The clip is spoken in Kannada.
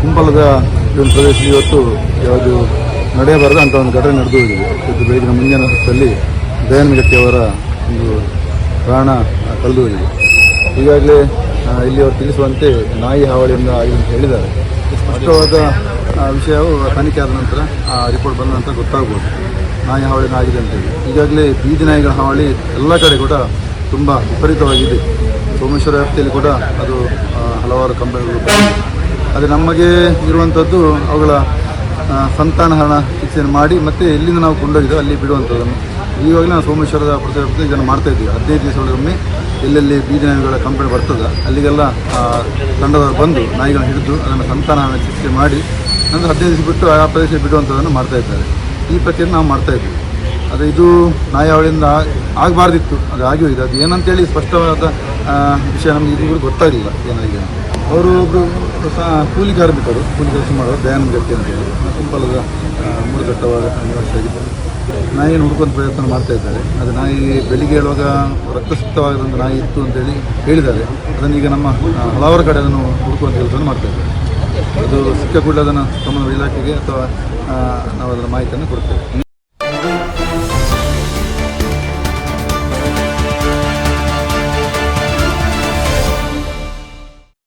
ಕುಂಬಳದ ಈ ಒಂದು ಪ್ರದೇಶ ಇವತ್ತು ಯಾವುದು ನಡೆಯಬಾರದು ಅಂತ ಒಂದು ಘಟನೆ ನಡೆದು ಹೋಗಿದೆ ಇವತ್ತು ಬೆಳಗಿನ ಮುಂಜಾನೆ ಹೊತ್ತಲ್ಲಿ ಗಟ್ಟಿಯವರ ಒಂದು ಪ್ರಾಣ ಕಳೆದು ಹೋಗಿದೆ ಈಗಾಗಲೇ ಇಲ್ಲಿ ಅವರು ತಿಳಿಸುವಂತೆ ನಾಯಿ ಹಾವಳಿಯಿಂದ ಆಗಿದೆ ಅಂತ ಹೇಳಿದ್ದಾರೆ. ಸ್ಪಷ್ಟವಾದ ವಿಷಯವು ತನಿಖೆ ಆದ ನಂತರ, ಆ ರಿಪೋರ್ಟ್ ಬಂದ ನಂತರ ಗೊತ್ತಾಗ್ಬೋದು. ನಾಯಿ ಹಾವಳಿನ ಆಗಿದೆ ಅಂತೇಳಿ ಈಗಾಗಲೇ ಬೀದಿ ನಾಯಿಗಳ ಹಾವಳಿ ಎಲ್ಲ ಕಡೆ ಕೂಡ ತುಂಬ ವಿಪರೀತವಾಗಿದೆ. ಸೋಮೇಶ್ವರ ವ್ಯಾಪ್ತಿಯಲ್ಲಿ ಕೂಡ ಅದು ಹಲವಾರು ಕಂಬಗಳು ಆದರೆ ನಮಗೆ ಇರುವಂಥದ್ದು ಅವುಗಳ ಸಂತಾನ ಸಂತಾನಹರಣ ಚಿಕಿತ್ಸೆಯನ್ನು ಮಾಡಿ ಮತ್ತು ಎಲ್ಲಿಂದ ನಾವು ಕೊಂಡೋಗಿದ್ದು ಅಲ್ಲಿ ಬಿಡುವಂಥದ್ದನ್ನು. ಈವಾಗ ನಾವು ಸೋಮೇಶ್ವರದ ಪ್ರದೇಶದಲ್ಲಿ ಇದನ್ನು ಮಾಡ್ತಾ ಇದ್ದೀವಿ. ಹದಿನೈದು ದಿವಸಗಳಿಗೊಮ್ಮೆ ಎಲ್ಲೆಲ್ಲಿ ಬೀದಿ ನಾಯಿಗಳ ಕಂಪನಿ ಬರ್ತದೆ ಅಲ್ಲಿಗೆಲ್ಲ ತಂಡದವರು ಬಂದು ನಾಯಿಗಳನ್ನು ಹಿಡಿದು ಅದನ್ನು ಸಂತಾನಹರಣ ಚಿಕಿತ್ಸೆ ಮಾಡಿ ನಂತರ ಹದಿನೈದು ದಿವಸ ಬಿಟ್ಟು ಆ ಪ್ರದೇಶ ಬಿಡುವಂಥದ್ದನ್ನು ಮಾಡ್ತಾ ಇದ್ದಾರೆ. ಈ ಪ್ರಕ್ರಿಯೆ ನಾವು ಮಾಡ್ತಾ ಇದ್ದೀವಿ. ಅದು ಇದು ನಾಯಿ ಅವಳಿಂದ ಆಗಬಾರ್ದಿತ್ತು. ಅದು ಆಗಿ ಹೋಗಿದೆ. ಅದು ಏನಂತೇಳಿ ಸ್ಪಷ್ಟವಾದ ವಿಷಯ ನಮಗೆ ಇದು ಗೊತ್ತಾಗಲಿಲ್ಲ. ಏನಾಗಿದೆ. ಅವರು ಒಬ್ಬರು ಸಹ ಕೂಲಿ ಕಾರ್ಮಿಕರು ಕೂಲಿ ಕೆಲಸ ಮಾಡೋರು ದಯಾನಂದ ಗಟ್ಟಿ ಅಂತೇಳಿ ಕುಂಬಲದ ಮೂರು ನಿವಾಸಿ ಆಗಿದ್ದಾರೆ ನಾಯಿಯನ್ನು ಹುಡುಕೊಂಡು ಪ್ರಯತ್ನ ಮಾಡ್ತಾ ಇದ್ದಾರೆ. ಅದು ನಾಯಿ ಬೆಳಿಗ್ಗೆ ಹೇಳುವಾಗ ರಕ್ತಸಿಕ್ತವಾದ ನಾಯಿ ಇತ್ತು ಅಂತೇಳಿ ಹೇಳಿದ್ದಾರೆ. ಅದನ್ನು ಈಗ ನಮ್ಮ ಹಲವಾರು ಕಡೆ ಅದನ್ನು ಹುಡುಕುವಂಥ ಕೆಲಸವನ್ನು ಮಾಡ್ತಾ ಇದ್ದಾರೆ. ಅದು ಸಿಕ್ಕ ಕೂಡಲೇ ಅದನ್ನು ಸಂಬಂಧ ಇಲಾಖೆಗೆ ಅಥವಾ ನಾವು ಅದರ ಮಾಹಿತಿಯನ್ನು ಕೊಡ್ತೇವೆ.